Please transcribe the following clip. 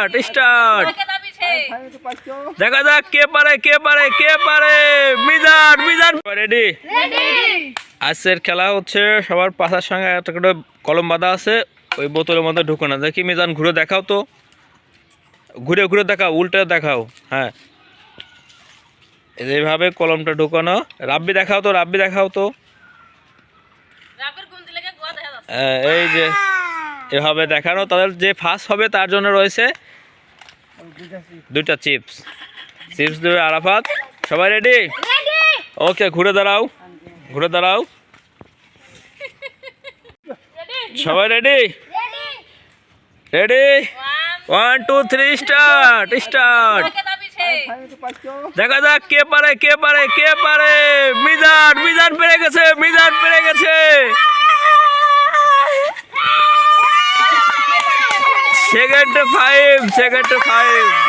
Start start দেখা যাক কে পারে কে পারে কে পারে। মিজান মিজান। রেডি আজকের খেলা হচ্ছে সবার পাশার সঙ্গে একটা করে কলম বাঁধা আছে ওই বোতলের মধ্যে ঢুকানো দেখি মিজান ঘুরে দেখাও তো। ঘুরে ঘুরে দেখাও উল্টে দেখাও হ্যাঁ। এইভাবে কলমটা ঢুকানো। রাব্বি দেখাও তো রাব্বি দেখাও তো। হ্যাঁ, এই যে। এভাবে দেখানো। তাদের যে ফার্স্ট হবে তার জন্য রয়েছে দুইটা চিপস। চিপস দেবে আরাফাত। সবাই রেডি? ওকে ঘুরে দাঁড়াও। ঘুরে দাঁড়াও। সবাই ready? Ready! One two three start start. দেখা যাক কে পারে কে পারে কে পারে। মিজান মিজান পেরে গেছে মিজান পেরে গেছে। Second five second five